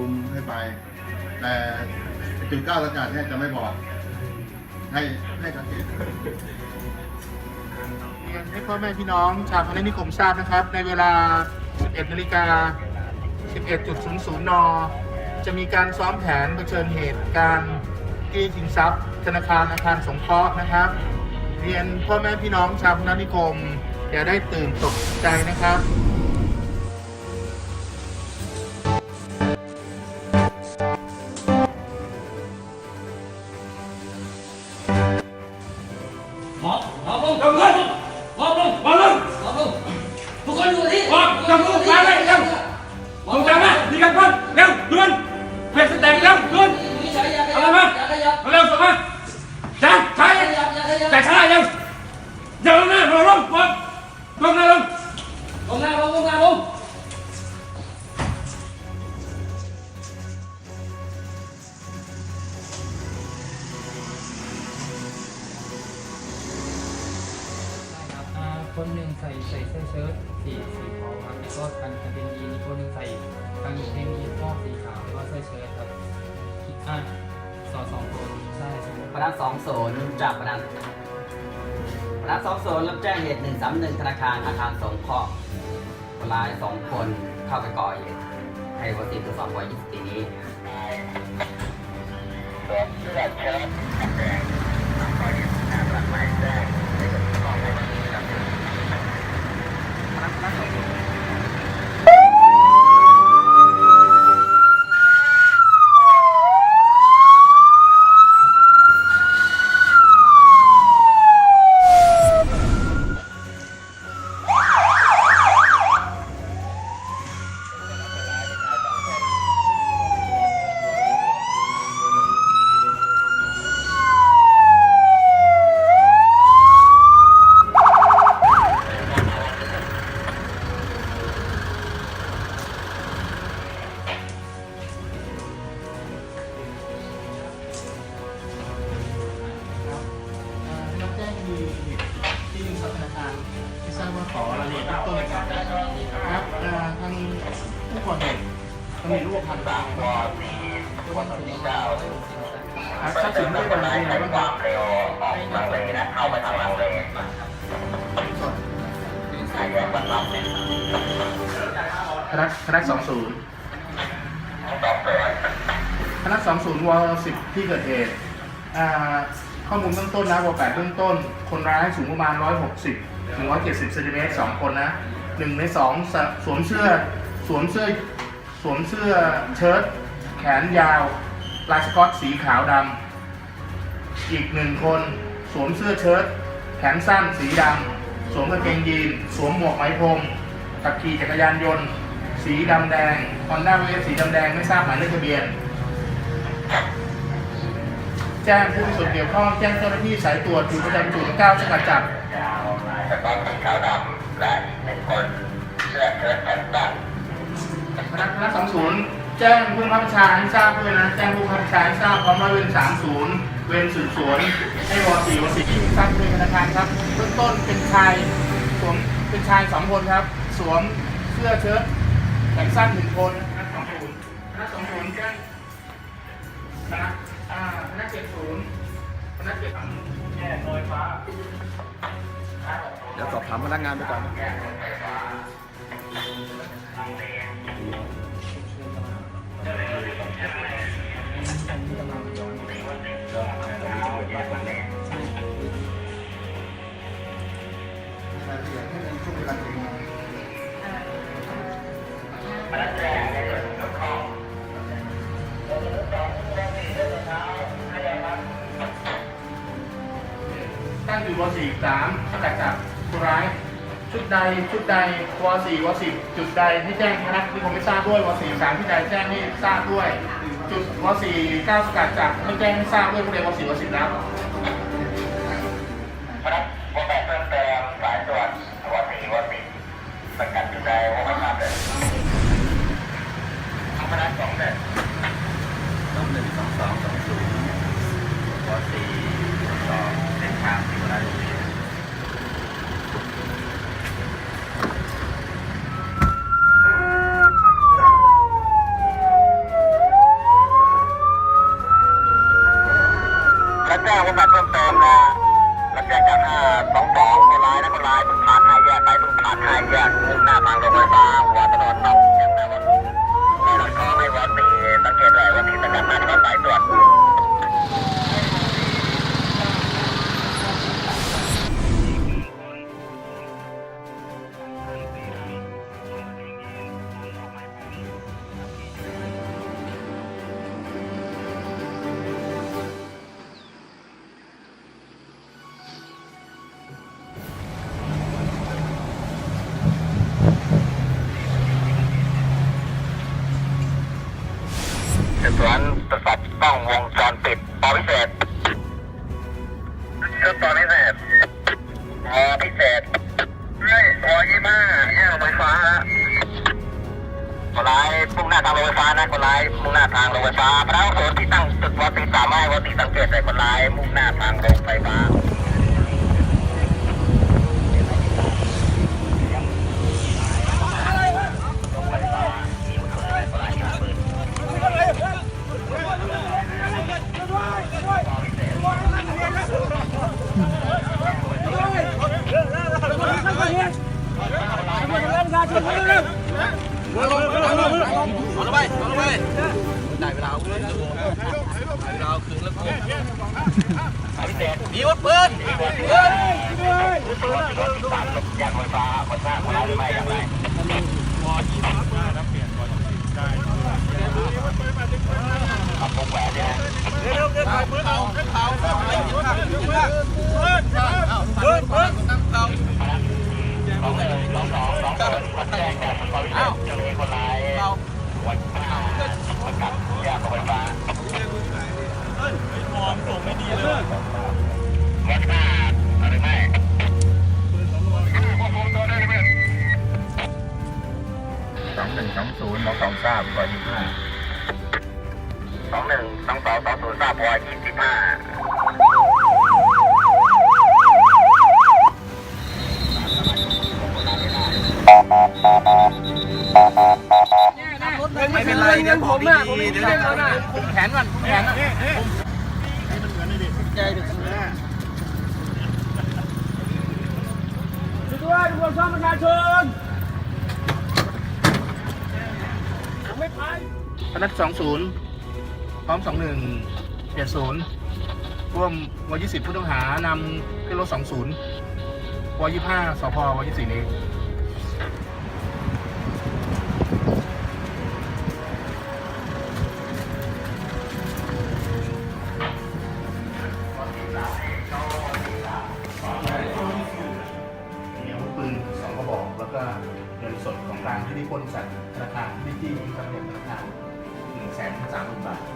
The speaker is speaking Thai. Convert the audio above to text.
คุมให้ไป แต่จุดเก้าสกัดเนี่ยจะไม่บอก ให้ให้สังเกตเรียนให้พ่อแม่พี่น้องชาวพนักนิคมทราบนะครับ ในเวลา 11นาฬิกา 11.00 น จะมีการซ้อมแผนเผชิญเหตุการจี้ชิงทรัพย์ ธนาคารอาคารสงเคราะห์นะครับ เรียนพ่อแม่พี่น้องชาวพนักนิคม อย่าได้ตื่นตกใจนะครับ ที่หมอบจำลงมาเลยเร็วมอบจำมาดีกันเพิ่นเร็วด่วนเพชรสแตกเร็วด่วนอะไรมาเร็วส่งมาจ้าช้าแต่ช้าเร็วเดี๋ยวลงหน้าลงลงหมอบลงหน้าลงลงหน้าลงลงหน้าลงคนหนึ่งใส่ใส่เสื้อเชิ้ต สีสีขาวครับแล้วก็กางกางเกงยีนอีกคนหนึ่งใส่กางเกงยีนพอสีขาวแล้วก็เสื้อเชิ้ตครับคิดอะสองสองคนใช่ใช่พนักสองศูนย์จากพนักพนักสองศูนย์รับแจ้งเหตุหนึ่งสามหนึ่งธนาคารอาคารสงเคราะห์คนร้ายสองคนเข้าไปก่อเหตุให้วันที่ตัวสองวันยี่สิบปีนี้อ่า ที่ดินทรัพย์ธนาคารที่ทราบว่าขอรายละเอียดเบื้องต้นหน่อยครับอ่าทางผู้ก่อเหตุตำรวจรูปพันธ์ครับทรัพย์สินที่เป็นอะไรบ้างครับคณะคณะสองศูนย์คณะสองศูนย์วอลสิบที่เกิดเหตุอ่า ข้อมูลเบื้องต้นนะวแปดเบื้องต้น คนร้ายสูงประมาณ 160-170เซนติเมตรสองคนนะหนึ่งในสองสสวมเสื้อสวมเสื้อสวมเสื้อเชิ้ตแขนยาวลายสก๊อตสีขาวดำอีกหนึ่งคนสวมเสื้อเชิ้ตแขนสั้นสีดำสวมกางเกงยีนสวมหมวกไหมพรมขับขี่จักรยานยนต์ สีดำแดงฮอนด้าเวฟสีดำแดงไม่ทราบหมายเลขทะเบียน แจ้งผู้มีส่วนเกี่ยวข้องแจ้งเจ้าหน้าที่สายตรวจอยู่ประจำจุดเก้าสกัดจับพนักงานสองศูนย์แจ้งผู้บังคับบัญชาให้ทราบด้วยนะแจ้งผู้บังคับบัญชาให้ทราบพร้อมร้อยเวรสามศูนย์เวรสืบสวนให้วสี่วสี่ที่มีทรัพย์เป็นธนาคารครับเบื้องต้นเป็นชายสวมเป็นชายสองคนครับ สวมเสื้อเชิ้ตแขนสั้นหนึ่งคนคณะสองศูนย์คณะสองศูนย์แจ้งคณะ อ่าพนักเก็บศูนย์คณะเก็บแย่ลอยฟ้าเดี๋ยวสอบถามพนักงานไปก่อน วสี่สามสกัดจับผู้ร้าย ชุดใดชุดใดวสี่วสิบจุดใดให้แจ้งคณะที่ผมไม่ทราบด้วยวสี่สามที่ใดแจ้งให้ทราบด้วย จุดวสี่เก้าสกัดจับให้แจ้งให้ทราบด้วยผู้ใดวสี่วสิบแล้วพนักวงแบบเพิ่มเติมสายตรวจวสี่วสีสกัดอยู่ในว แจ้งว่าแบบเพิ่มเติมนะรับแจ้งจากห้าสองสองคนร้ายนะคนร้ายเพิ่งผ่านห้าแยกไปเพิ่งผ่านห้าแยกมุ่งหน้าทางรถไฟฟ้าหัวถนนหนองเชียงนะวันนี้เราขอให้วันนี้สังเกตเลยว่านี้สกัดมาที่รถสายตรวจางโรงไฟฟ้านะคนร้ายมุ่งหน้าทางโรงไฟฟ้าพระศูนย์ที่ตั้งจุดวอตีสามให้วอตีสังเกตเลยคนร้ายมุ่งหน้าทางโรงไฟฟ้ามีวุ ฒิปืนปืนแยกไฟฟ้าคนหน้าคนร้ายหรือไม่อย่างไรขับวงแหวนเนี่ยเร็วเร็วเร็วปืนเอาขึ้นเขาขึ้นเขาปืนปืนปืนปืนตั้งเขาสองหนึ่งสองสองสองคนคนแจ้งจากคนวิเศษจะมีคนร้าย สองหนึ่งสองศูนย์บอกสองทราบก่อนยี่ห้าสองหนึ่งสองสองสองศูนย์ทราบพอยี่สิบห้า ไม่เป็นไรเดี๋ยวผมอะผมเดี๋ยวเดี๋ยวผมแขนก่อนแขนอะด้วยตำรวจซ่อมประชาชนไม่ไปพนักสองศูนย์พร้อมสองหนึ่งเจ็ดศูนย์ร่วมวัยี่สิบผู้ต้องหานำขึ้นรถสองศูนย์วัยี่ห้าสพวัยี่สี่นี้ กลางที่ได้ปล้นจากธนาคารที่ได้จี้ที่ทำเนียบธนาคารหนึ่งแสนสามหมื่นบาท